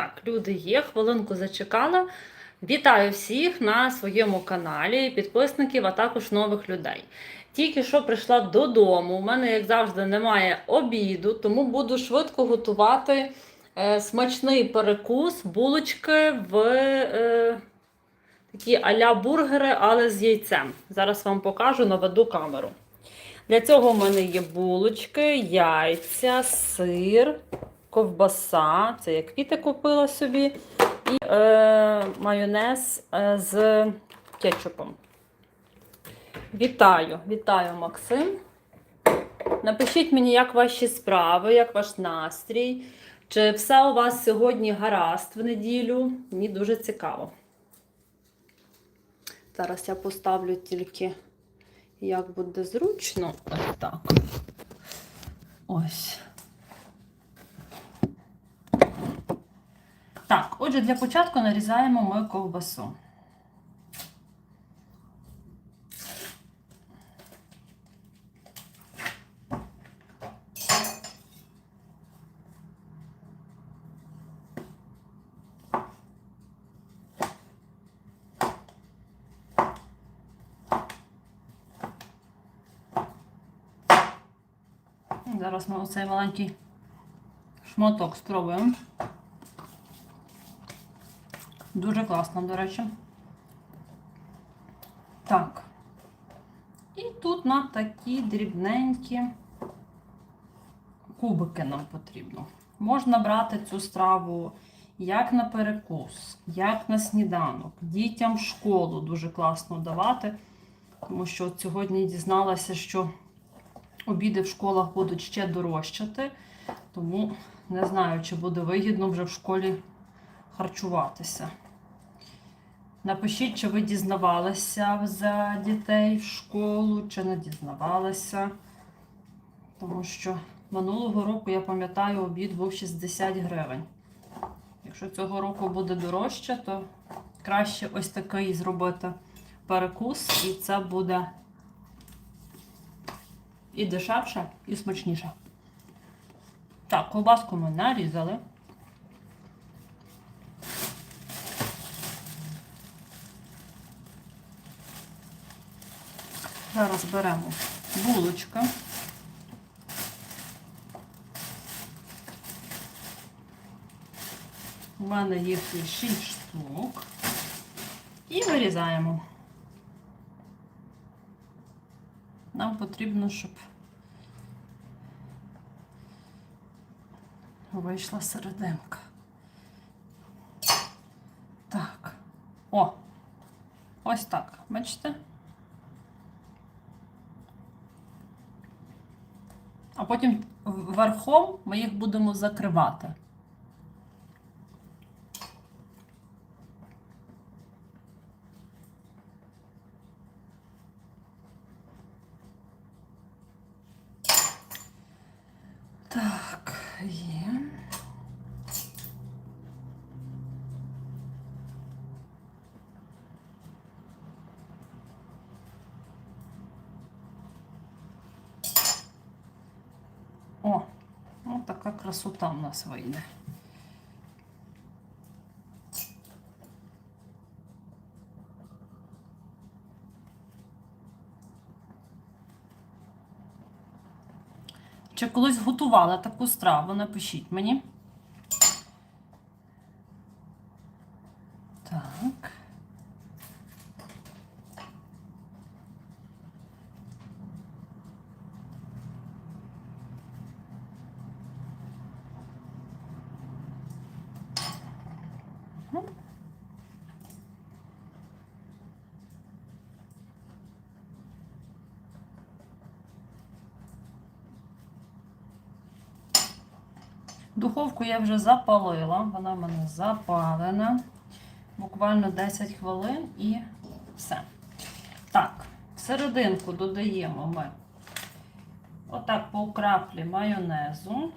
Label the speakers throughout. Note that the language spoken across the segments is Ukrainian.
Speaker 1: Так, люди є, хвилинку зачекала. Вітаю всіх на своєму каналі, підписників, а також нових людей. Тільки що прийшла додому. У мене, як завжди, немає обіду, тому буду швидко готувати е, смачний перекус, булочки в е, такі а-ля бургери, але з яйцем. Зараз вам покажу, наведу камеру. Для цього в мене є булочки, яйця, сир, ковбаса. Це я квіти купила собі. І е, майонез е, з кетчупом. Вітаю, вітаю, Максим. Напишіть мені, як ваші справи, як ваш настрій. Чи все у вас сьогодні гаразд в неділю? Мені дуже цікаво. Зараз я поставлю тільки, як буде зручно. Ось так. Ось. Так, отже, для початку нарізаємо ми ковбасу. Зараз ми оцей маленький шматок спробуємо. Дуже класно, до речі. Так. І тут на такі дрібненькі кубики нам потрібно. Можна брати цю страву як на перекус, як на сніданок. Дітям в школу дуже класно давати, тому що от сьогодні дізналася, що обіди в школах будуть ще дорожчати, тому не знаю, чи буде вигідно вже в школі харчуватися. Напишіть, чи ви дізнавалися за дітей в школу, чи не дізнавалися. Тому що минулого року, я пам'ятаю, обід був 60 гривень. Якщо цього року буде дорожче, то краще ось такий зробити перекус, і це буде і дешевше, і смачніше. Так, ковбаску ми нарізали. Зараз беремо булочка. У мене їх є 6 штук. І вирізаємо. Нам потрібно, щоб вийшла серединка. Так. О! Ось так. Бачите? А потім верхом ми їх будемо закривати. Так, є. О, ось така красота в нас вийде. Чи колись готувала таку страву? Напишіть мені. Так. Духовку я вже запалила, вона в мене запалена. Буквально 10 хвилин і все. Так, в серединку додаємо ми отак по краплі майонезу.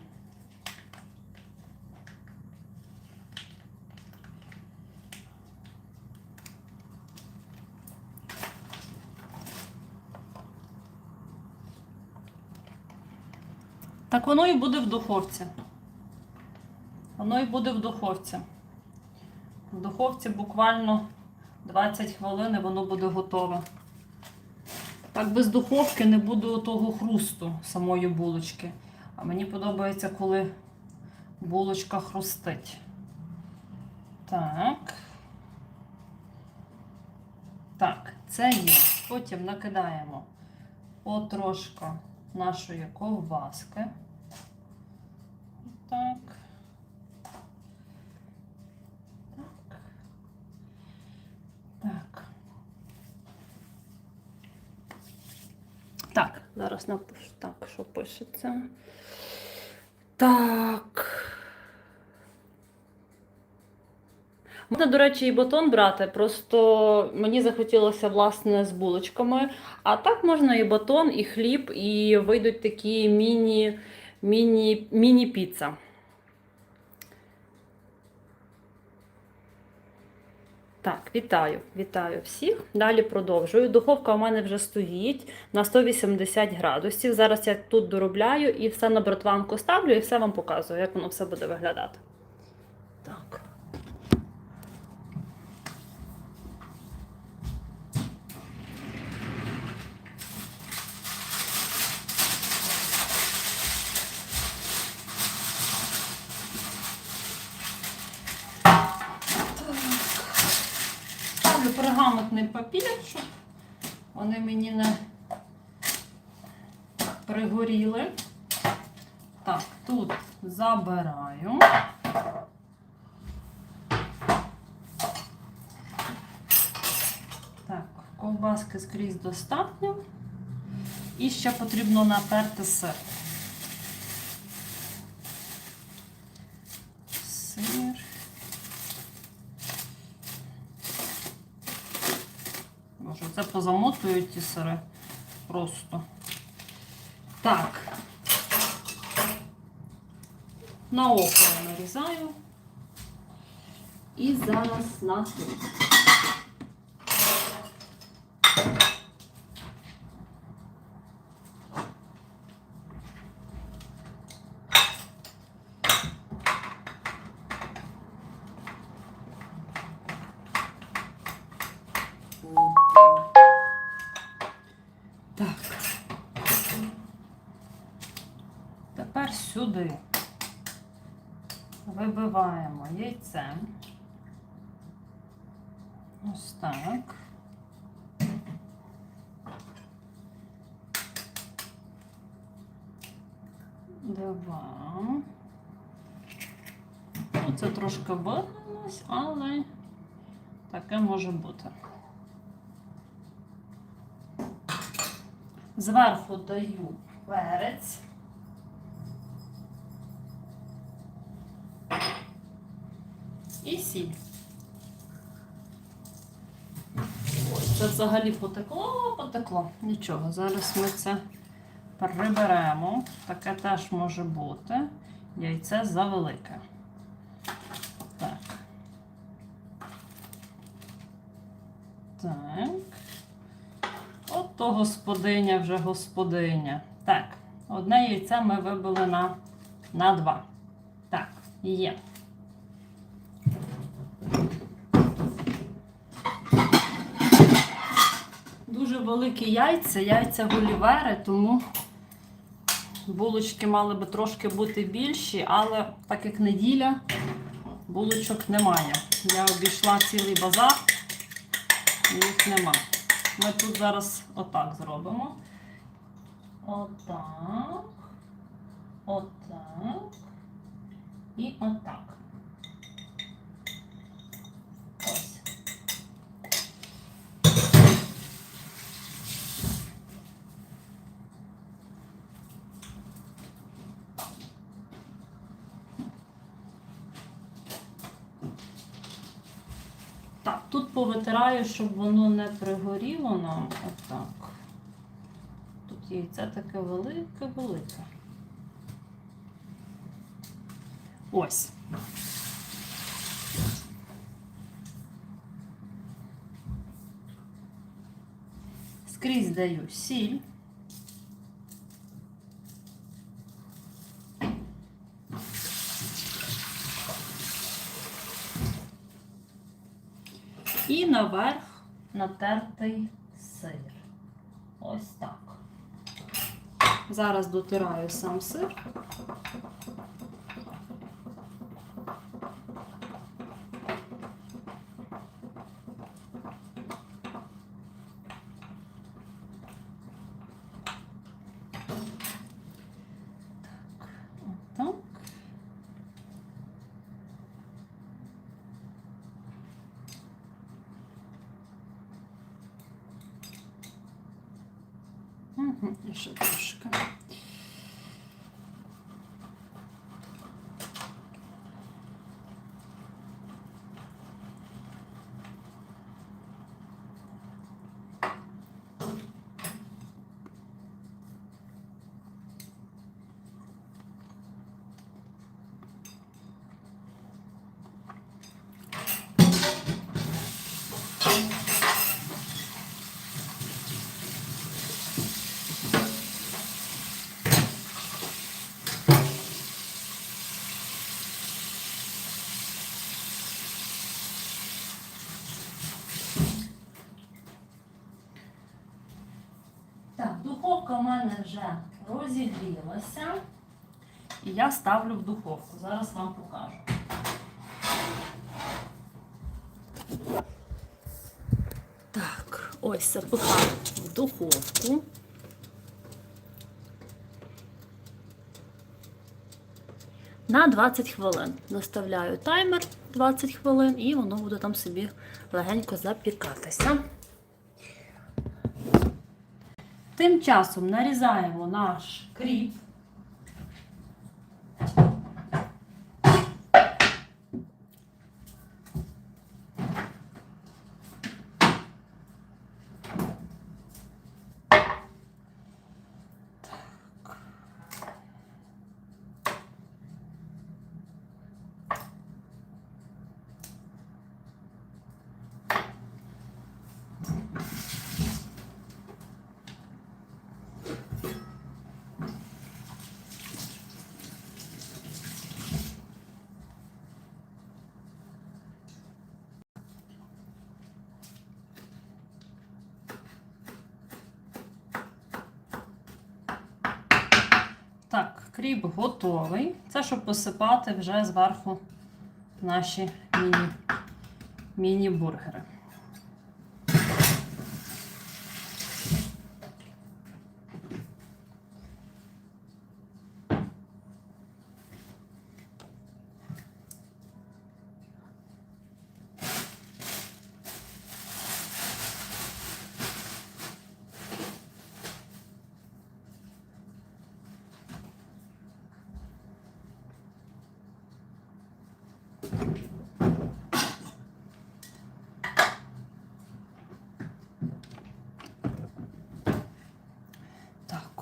Speaker 1: Так воно і буде в духовці. Воно і буде в духовці. В духовці буквально 20 хвилин воно буде готове. Так без духовки не буде того хрусту самої булочки. А мені подобається, коли булочка хрустить. Так. Так, це є. Потім накидаємо потрошку нашої ковбаски. Так. Так. Так. Так, зараз так, що пишеться. Так. Можна, до речі, і батон брати, просто мені захотілося власне з булочками. А так можна і батон, і хліб, і вийдуть такі міні, міні, міні-піца. Так, вітаю, вітаю всіх. Далі продовжую. Духовка у мене вже стоїть на 180 градусів. Зараз я тут доробляю і все на братванку ставлю і все вам показую, як воно все буде виглядати. Так. Ставлю пергаментний папір, щоб вони мені не пригоріли. Так, тут забираю. Так, ковбаски скрізь достатньо. І ще потрібно натерти сир. Сир. Боже, це позамотують ті сири. Просто. Так. На око нарізаю. І зараз на тут. Яйце. Ось так. Два. Ну, це трошки вилилось, але таке може бути. Зверху даю перець. І це взагалі потекло, потекло. Нічого, зараз ми це приберемо. Таке теж може бути. Яйце завелике. Так. Так. От то господиня вже господиня. Так, одне яйце ми вибили на, на два. Так, є. Дуже великі яйця, яйця голівери, тому булочки мали би трошки бути більші, але так як неділя, булочок немає. Я обійшла цілий базар, їх нема. Ми тут зараз отак зробимо. Отак. Отак. І отак. Ось. Так, тут повитираю, щоб воно не пригоріло нам. Отак. Тут яйце таке велике-велике. Ось. Скрізь даю сіль. Наверх натертий сир. Ось так. Зараз дотираю сам сир. Так. Угу, і ще трошки. Так, в мене вже розігрілася. І я ставлю в духовку. Зараз вам покажу. Так, ось запихаю в духовку. На 20 хвилин. Наставляю таймер 20 хвилин і воно буде там собі легенько запікатися. Тим часом нарізаємо наш кріп. Так, кріп готовий. Це щоб посипати вже зверху наші міні, міні-бургери. Так,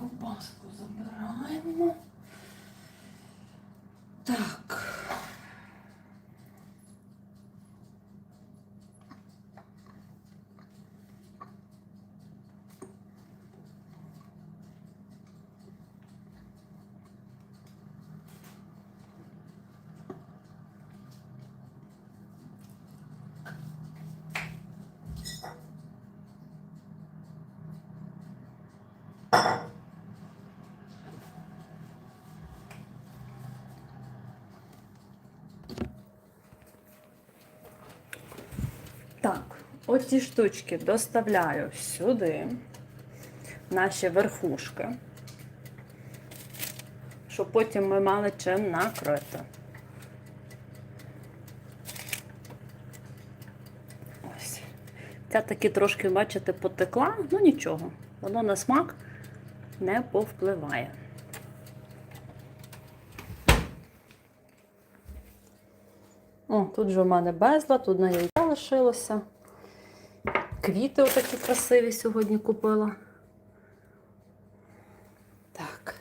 Speaker 1: ковбаску забираємо. Так. Оці штучки доставляю сюди, наші верхушки, щоб потім ми мали чим накрити. Ось. Ця таки трошки, бачите, потекла, ну нічого, воно на смак не повпливає. О, тут же в мене безла, тут на яйця лишилося. Квіти отакі красиві сьогодні купила. Так.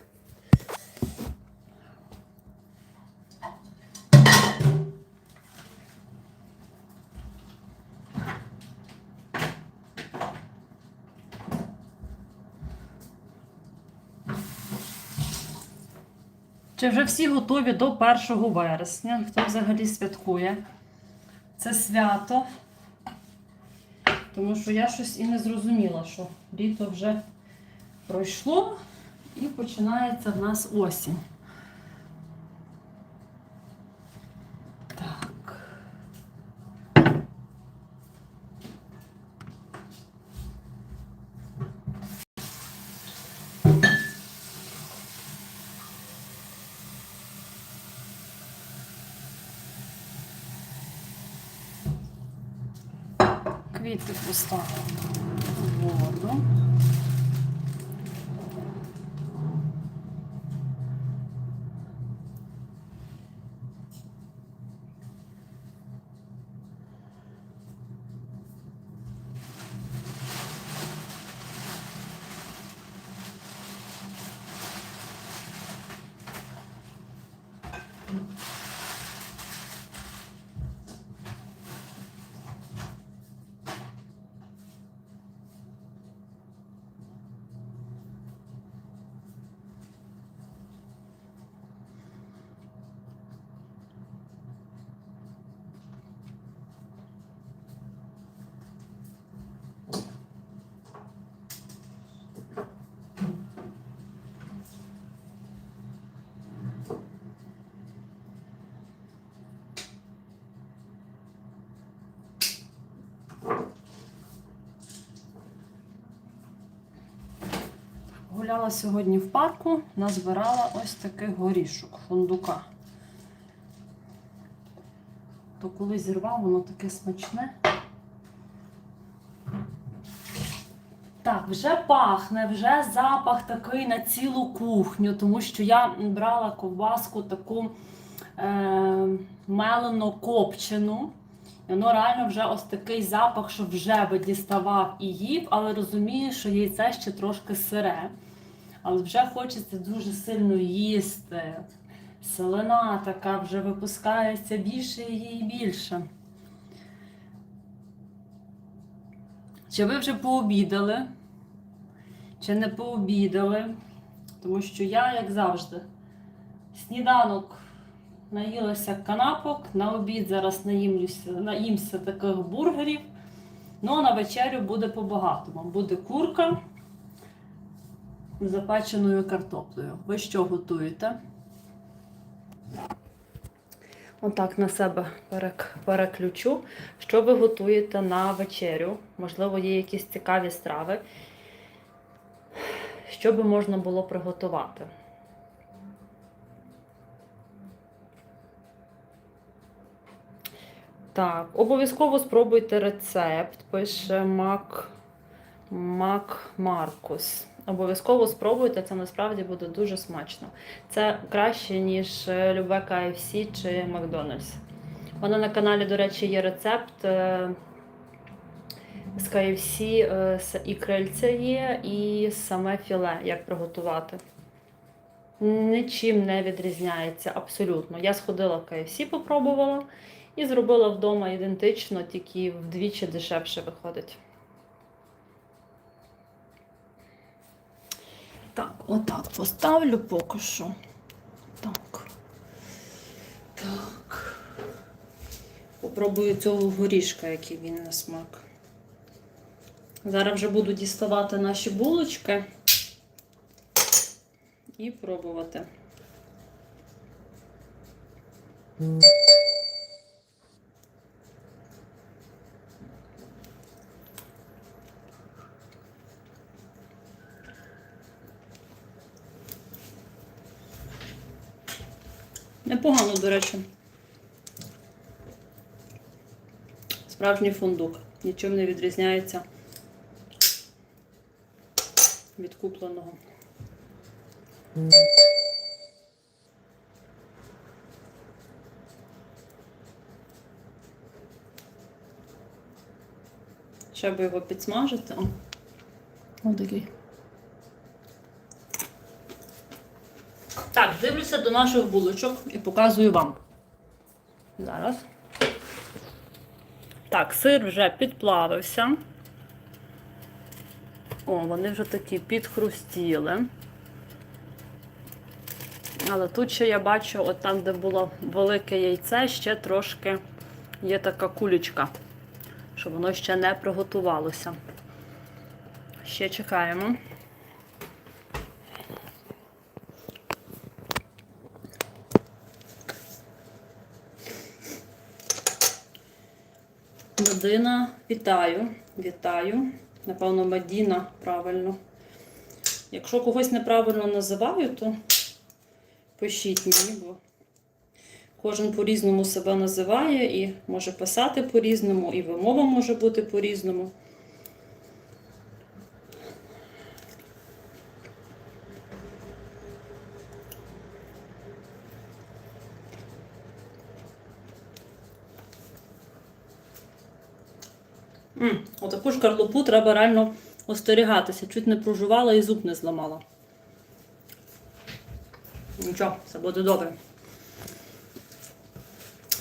Speaker 1: Чи вже всі готові до 1 вересня? Хто взагалі святкує? Це свято. Тому що я щось і не зрозуміла, що літо вже пройшло і починається в нас осінь. Так. Квіти Гуляла сьогодні в парку, назбирала ось таких горішок, фундука. То коли зірвав, воно таке смачне. Так, вже пахне, вже запах такий на цілу кухню, тому що я брала ковбаску таку е, мелено копчену. І воно реально вже ось такий запах, що вже би діставав і їв, але розумію, що яйце ще трошки сире. Але вже хочеться дуже сильно їсти. Селена така вже випускається більше і більше. Чи ви вже пообідали? Чи не пообідали? Тому що я, як завжди, сніданок наїлася канапок, на обід зараз наїмлюся, наїмся таких бургерів. Ну а на вечерю буде по-багатому. Буде курка з запеченою картоплею. Ви що готуєте? Отак на себе переключу. Що ви готуєте на вечерю? Можливо, є якісь цікаві страви. Що би можна було приготувати? Так, обов'язково спробуйте рецепт, пише Мак, Мак Маркус. Обов'язково спробуйте, це насправді буде дуже смачно. Це краще, ніж е, любе KFC чи Макдональдс. Мене на каналі, до речі, є рецепт е, з KFC, е, і крильця є, і саме філе, як приготувати. Нічим не відрізняється абсолютно. Я сходила в KFC, попробувала і зробила вдома ідентично, тільки вдвічі дешевше виходить. Так, отак поставлю поки що. Так. Так. Попробую цього горішка, який він на смак. Зараз вже буду діставати наші булочки і пробувати. До речі. Справжній фундук. Нічим не відрізняється від купленого. Ще би його підсмажити. О, такий. Так, дивлюся до наших булочок і показую вам. Зараз. Так, сир вже підплавився. О, вони вже такі підхрустіли. Але тут ще я бачу, от там, де було велике яйце, ще трошки є така кулечка, що воно ще не приготувалося. Ще чекаємо. Медина, вітаю, вітаю. Напевно, Мадіна правильно. Якщо когось неправильно називаю, то пишіть мені, бо кожен по-різному себе називає і може писати по-різному, і вимова може бути по-різному. М, Отаку шкарлупу треба реально остерігатися. Чуть не прожувала і зуб не зламала. Нічого, все буде добре.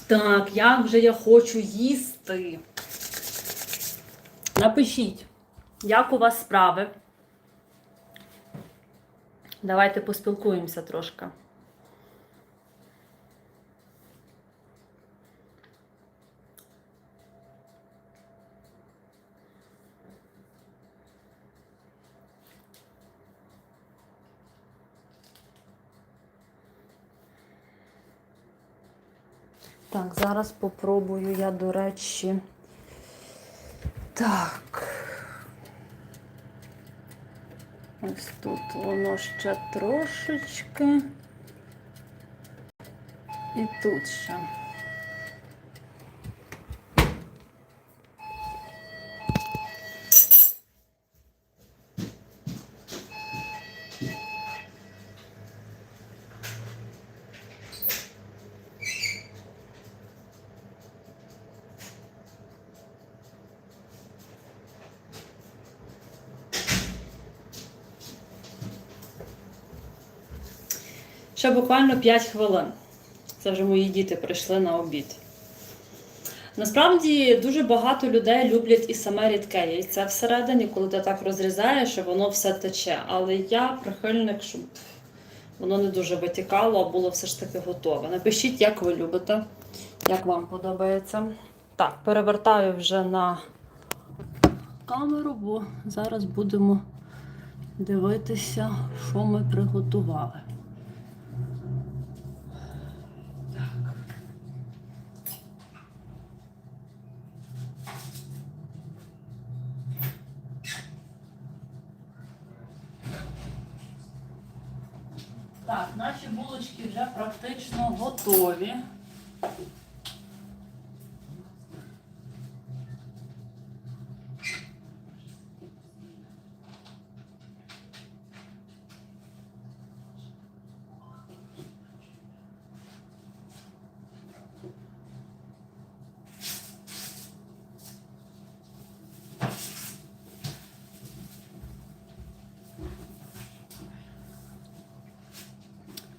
Speaker 1: Так, як же я хочу їсти? Напишіть, як у вас справи. Давайте поспілкуємося трошки. Так, зараз попробую я, до речі. Так. Ось тут воно ще трошечки. І тут ще. Ще буквально 5 хвилин. Це вже мої діти прийшли на обід. Насправді дуже багато людей люблять і саме рідке яйце всередині, коли ти так розрізаєш, і воно все тече. Але я прихильник, щоб воно не дуже витікало, а було все ж таки готове. Напишіть, як ви любите, як вам подобається. Так, перевертаю вже на камеру, бо зараз будемо дивитися, що ми приготували. Так, наші булочки вже практично готові.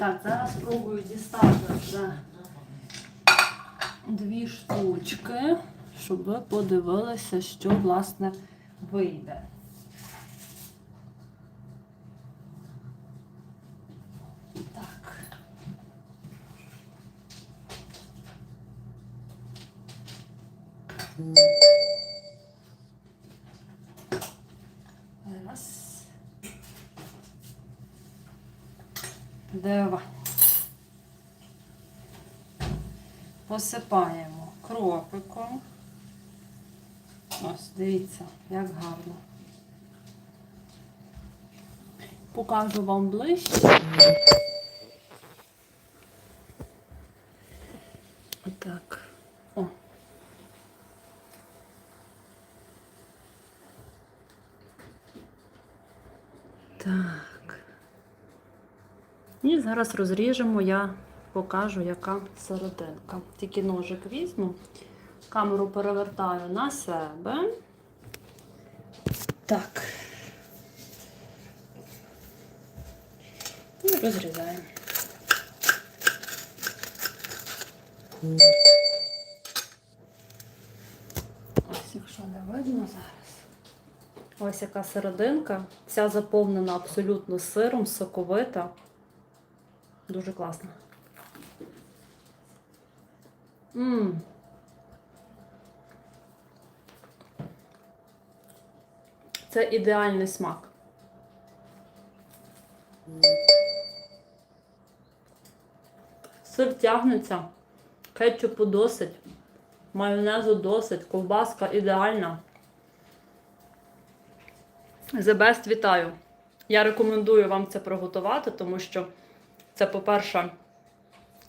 Speaker 1: Так, зараз спробую дістати вже дві штучки, щоб ви подивилися, що власне вийде. Так. Раз. Два. Посипаємо кропиком. Ось, дивіться, як гарно. Покажу вам ближче. Отак. О. Так. І зараз розріжемо, я покажу, яка серединка. Тільки ножик візьму, камеру перевертаю на себе. Так. І розрізаємо. Ось, якщо не видно зараз. Ось яка серединка. Вся заповнена абсолютно сиром, соковита. Дуже класно. Це ідеальний смак. Сир тягнеться, кетчупу досить, майонезу досить, ковбаска ідеальна. The Best вітаю. Я рекомендую вам це приготувати, тому що це, по-перше,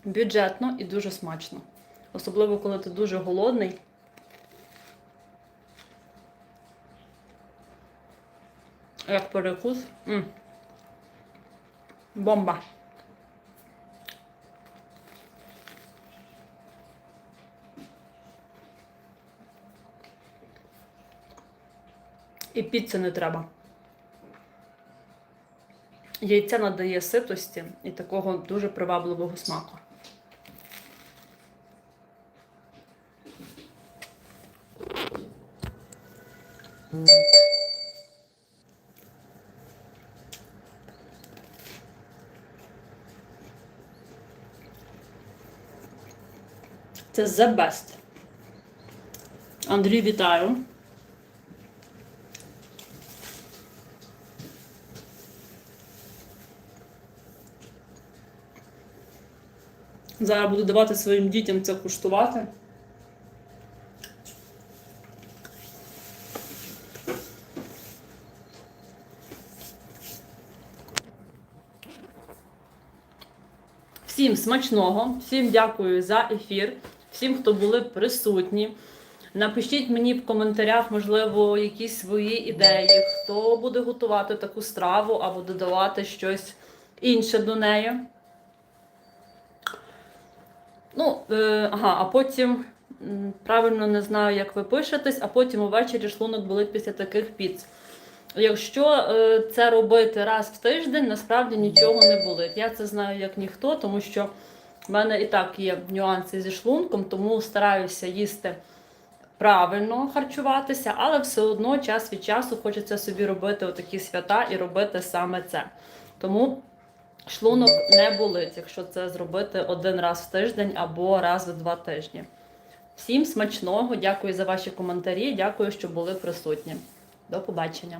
Speaker 1: бюджетно і дуже смачно. Особливо, коли ти дуже голодний. Як перекус. М. Бомба. І піци не треба. Яйця надає ситості і такого дуже привабливого смаку. Це the best. Андрій, вітаю. Зараз буду давати своїм дітям це куштувати. Всім смачного, всім дякую за ефір, всім, хто були присутні. Напишіть мені в коментарях, можливо, якісь свої ідеї, хто буде готувати таку страву або додавати щось інше до неї. Ну, е, ага, а потім правильно не знаю, як ви пишетесь, а потім увечері шлунок болить після таких піц. Якщо е, це робити раз в тиждень, насправді нічого не болить. Я це знаю як ніхто, тому що в мене і так є нюанси зі шлунком, тому стараюся їсти правильно харчуватися, але все одно час від часу хочеться собі робити отакі свята і робити саме це. Тому шлунок не болить, якщо це зробити один раз в тиждень або раз в два тижні. Всім смачного, дякую за ваші коментарі, дякую, що були присутні. До побачення.